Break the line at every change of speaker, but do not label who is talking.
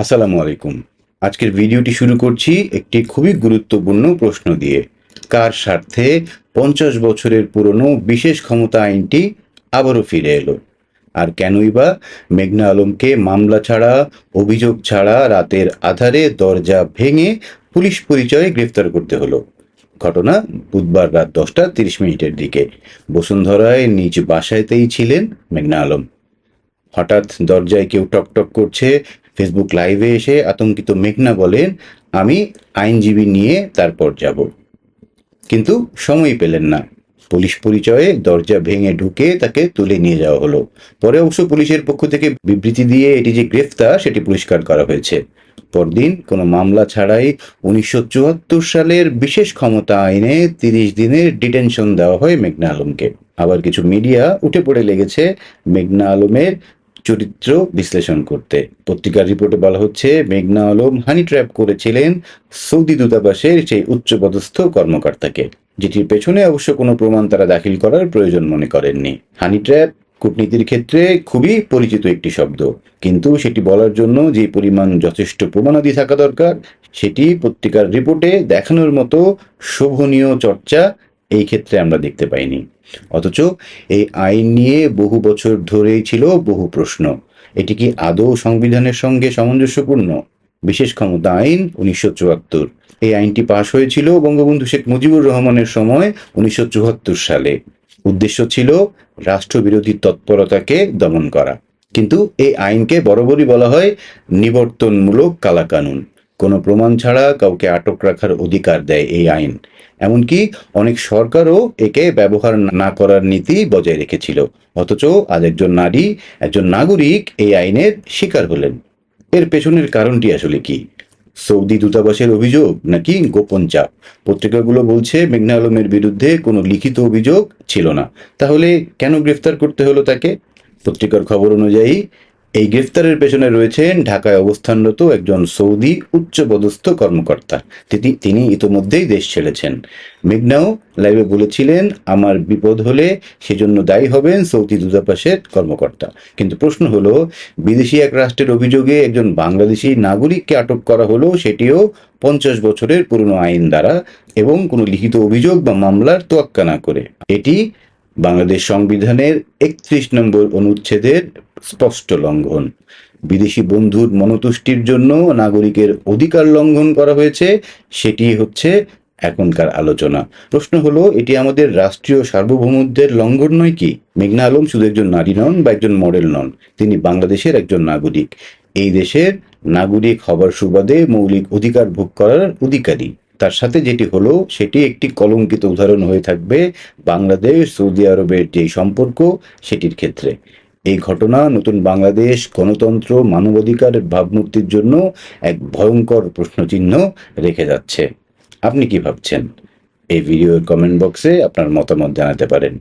আসসালামু আলাইকুম। আজকের ভিডিওটি শুরু করছি একটি খুবই গুরুত্বপূর্ণ প্রশ্ন দিয়ে। কার স্বার্থে পঞ্চাশ বছরের পুরনো বিশেষ ক্ষমতা আইনটি আবারও ফিরে এলো? আর কেনই বা মেঘনা আলমকে মামলা ছাড়া, অভিযোগ ছাড়া রাতের আধারে দরজা ভেঙে পুলিশ পরিচয়ে গ্রেফতার করতে হলো। ঘটনা বুধবার রাত দশটা তিরিশ মিনিটের দিকে। বসুন্ধরায় নিজ বাসায়তেই ছিলেন মেঘনা আলম। হঠাৎ দরজায় কেউ টকটক করছে ফেসবুক লাইভে এসে আতঙ্কিত মেঘনা বলেন, আমি আইনজীবী নিয়ে তারপর যাব। কিন্তু সময় পেলেন না। পুলিশ পরিচয়ে দরজা ভেঙে ঢুকে তাকে তুলে নিয়ে যাওয়া হলো। পরে অবশ্য পুলিশের পক্ষ থেকে বিবৃতি দিয়ে এটি যে গ্রেফতার, সেটি পরিষ্কার করা হয়েছে। পরদিন কোনো মামলা ছাড়াই উনিশশো চুয়াত্তর সালের বিশেষ ক্ষমতা আইনে তিরিশ দিনের ডিটেনশন দেওয়া হয় মেঘনা আলমকে। আবার কিছু মিডিয়া উঠে পড়ে লেগেছে মেঘনা আলমের চরিত্র বিশ্লেষণ করতে। পত্রিকার রিপোর্টে বলা হচ্ছে, মেঘনা আলম হানি ট্র্যাপ করেছিলেন সৌদি দূতাবাসের সেই উচ্চপদস্থ কর্মকর্তাকে। যেটির পেছনে অবশ্য কোনো প্রমাণ তারা দাখিল করার প্রয়োজন মনে করেননি। হানি ট্র্যাপ কূটনীতির ক্ষেত্রে খুবই পরিচিত একটি শব্দ। কিন্তু সেটি বলার জন্য যে পরিমাণ যথেষ্ট প্রমাণাদি থাকা দরকার, সেটি পত্রিকার রিপোর্টে দেখানোর মতো শোভনীয় চর্চা এই ক্ষেত্রে আমরা দেখতে পাইনি। অথচ এই আইন নিয়ে বহু বছর ধরেই ছিল বহু প্রশ্ন। এটি কি আদৌ সংবিধানের সঙ্গে সামঞ্জস্যপূর্ণ? বিশেষ ক্ষমতা আইন উনিশশো চুয়াত্তর। এই আইনটি পাশ হয়েছিল বঙ্গবন্ধু শেখ মুজিবুর রহমানের সময় উনিশশো চুয়াত্তর সালে। উদ্দেশ্য ছিল রাষ্ট্রবিরোধী তৎপরতাকে দমন করা। কিন্তু এই আইনকে বরাবরই বলা হয় নিবর্তনমূলক কালাকানুন। কোনো প্রমাণ ছাড়া কাউকে আটক রাখার অধিকার দেয় এই আইন। এমনকি অনেক সরকারও একে ব্যবহার না করার নীতি বজায় রেখেছিল। অথচ আজ একজন নারী, একজন নাগরিক এই আইনের শিকার হলেন। এর পেছনের কারণটি আসলে কি? সৌদি দূতাবাসের অভিযোগ নাকি গোপন চাপ? পত্রিকাগুলো বলছে, মেঘনা আলমের বিরুদ্ধে কোনো লিখিত অভিযোগ ছিল না। তাহলে কেন গ্রেফতার করতে হলো তাকে? পত্রিকার খবর অনুযায়ী এই গ্রেফতারের পেছনে রয়েছেন ঢাকায় অবস্থানরত একজন সৌদি উচ্চপদস্থ কর্মকর্তা। তিনি তিনি ইতোমধ্যেই দেশ ছেড়েছেন। মেঘনাও লাইভে বলেছিলেন, আমার বিপদ হলে সেজন্য দায়ী হবেন সৌদি দূতাবাসের কর্মকর্তা। কিন্তু প্রশ্ন হলো, বিদেশি এক রাষ্ট্রের অভিযোগে একজন বাংলাদেশি নাগরিককে আটক করা হলো, সেটিও পঞ্চাশ বছরের পুরনো আইন দ্বারা এবং কোনো লিখিত অভিযোগ বা মামলার তোয়াক্কা না করে। এটি বাংলাদেশ সংবিধানের একত্রিশ নম্বর অনুচ্ছেদের স্পষ্ট লঙ্ঘন। বিদেশি বন্ধুর মনতুষ্টির জন্য নাগরিকের অধিকার লঙ্ঘন করা হয়েছে, সেটি হচ্ছে এখনকার আলোচনা। প্রশ্ন হলো, এটি আমাদের রাষ্ট্রীয় সার্বভৌমত্বের লঙ্ঘন নয় কি? মেঘনা আলম শুধু একজন নারী নন বা একজন মডেল নন, তিনি বাংলাদেশের একজন নাগরিক। এই দেশের নাগরিক হবার সুবাদে মৌলিক অধিকার ভোগ করার অধিকারী। তার সাথে যেটি হলো, সেটি একটি কলঙ্কিত উদাহরণ হয়ে থাকবে বাংলাদেশ, সৌদি আরবের যে সম্পর্ক, সেটির ক্ষেত্রে। এই ঘটনা নতুন বাংলাদেশ, গণতন্ত্র, মানবাধিকার, ভাবমূর্তির জন্য এক ভয়ঙ্কর প্রশ্নচিহ্ন রেখে যাচ্ছে। আপনি কি ভাবছেন? এই ভিডিওর কমেন্ট বক্সে আপনার মতামত জানাতে পারেন।